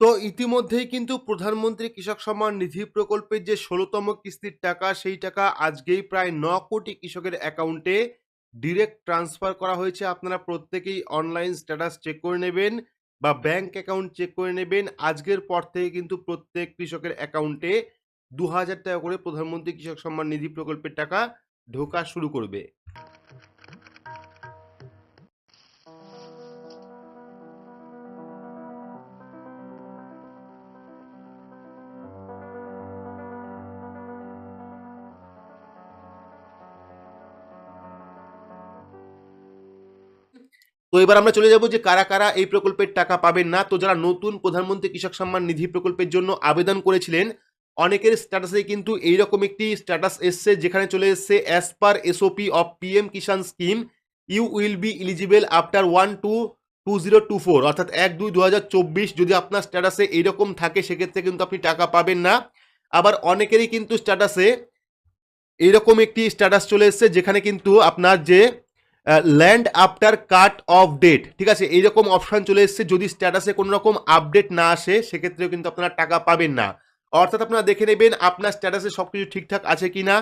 তো ইতিমধ্যেই কিন্তু প্রধানমন্ত্রী কৃষক সম্মান নিধি প্রকল্পের যে ষোলোতম কিস্তির টাকা, সেই টাকা আজকেই প্রায় ন কোটি কৃষকের অ্যাকাউন্টে ডিরেক্ট ট্রান্সফার করা হয়েছে। আপনারা প্রত্যেকেই অনলাইন স্ট্যাটাস চেক করে নেবেন বা ব্যাংক অ্যাকাউন্ট চেক করে নেবেন। আজকের পর থেকে কিন্তু প্রত্যেক কৃষকের অ্যাকাউন্টে দু হাজার টাকা করে প্রধানমন্ত্রী কৃষক সম্মান নিধি প্রকল্পের টাকা ঢোকা শুরু করবে। তো এবার আমরা চলে যাব যে কারা কারা এই প্রকল্পের টাকা পাবেন না। তো যারা নতুন প্রধানমন্ত্রী কৃষক সম্মান নিধি প্রকল্পের জন্য আবেদন করেছিলেন, অনেকের স্ট্যাটাসে কিন্তু এইরকম একটি স্ট্যাটাস এসছে, যেখানে চলে এসছে as per SOP of PM Kisan scheme you will be eligible after one two two zero two four অর্থাৎ এক দুই দু হাজার চব্বিশ যদি আপনার স্ট্যাটাসে এইরকম থাকে, সেক্ষেত্রে কিন্তু আপনি টাকা পাবেন না। আবার অনেকেরই কিন্তু স্ট্যাটাসে এইরকম একটি স্ট্যাটাস চলে এসছে, যেখানে কিন্তু আপনার যে land after cut off date ঠিক আছে? এইরকম অপশান চলে এসছে, যদি স্ট্যাটাসে কোনো রকম আপডেট না আসে, সেক্ষেত্রেও কিন্তু আপনারা টাকা পাবেন না। অর্থাৎ আপনারা দেখে নেবেন আপনার স্ট্যাটাসে সব কিছু ঠিকঠাক আছে কি না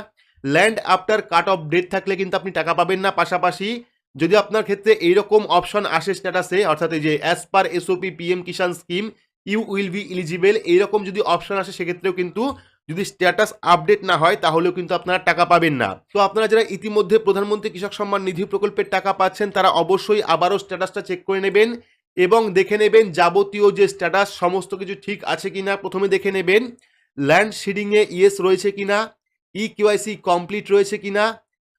land after cut off date থাকলে কিন্তু আপনি টাকা পাবেন না। পাশাপাশি যদি আপনার ক্ষেত্রে এইরকম অপশন আসে স্ট্যাটাসে অর্থাৎ এই যে as per SOP PM Kisan scheme you will be eligible এইরকম যদি অপশন আসে, সেক্ষেত্রেও কিন্তু যদি স্ট্যাটাস আপডেট না হয়, তাহলেও কিন্তু আপনারা টাকা পাবেন না। তো আপনারা যারা ইতিমধ্যে প্রধানমন্ত্রী কৃষক সম্মান নিধি প্রকল্পের টাকা পাচ্ছেন, তারা অবশ্যই আবারও স্ট্যাটাসটা চেক করে নেবেন এবং দেখে নেবেন যাবতীয় যে স্ট্যাটাস সমস্ত কিছু ঠিক আছে কিনা, প্রথমে দেখে নেবেন। ল্যান্ড শিডিংয়ে ইয়েস রয়েছে কিনা ই কিউআইসি কমপ্লিট রয়েছে কিনা,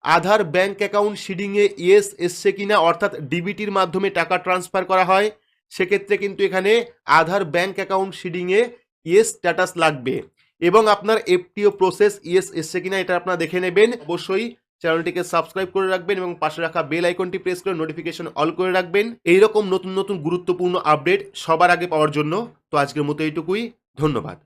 আধার ব্যাংক অ্যাকাউন্ট শিডিংয়ে ইয়েস এসছে কিনা, অর্থাৎ ডিবিটির মাধ্যমে টাকা ট্রান্সফার করা হয়। সেক্ষেত্রে কিন্তু এখানে আধার ব্যাংক অ্যাকাউন্ট শিডিংয়ে ইয়েস স্ট্যাটাস লাগবে। এবং আপনার এফটিও প্রসেস ইয়েস এসছে কিনা এটা আপনারা দেখে নেবেন। অবশ্যই চ্যানেলটিকে সাবস্ক্রাইব করে রাখবেন এবং পাশে রাখা বেল আইকনটি প্রেস করে নোটিফিকেশন অল করে রাখবেন। এইরকম নতুন নতুন গুরুত্বপূর্ণ আপডেট সবার আগে পাওয়ার জন্য। তো আজকের মতো এইটুকুই। ধন্যবাদ।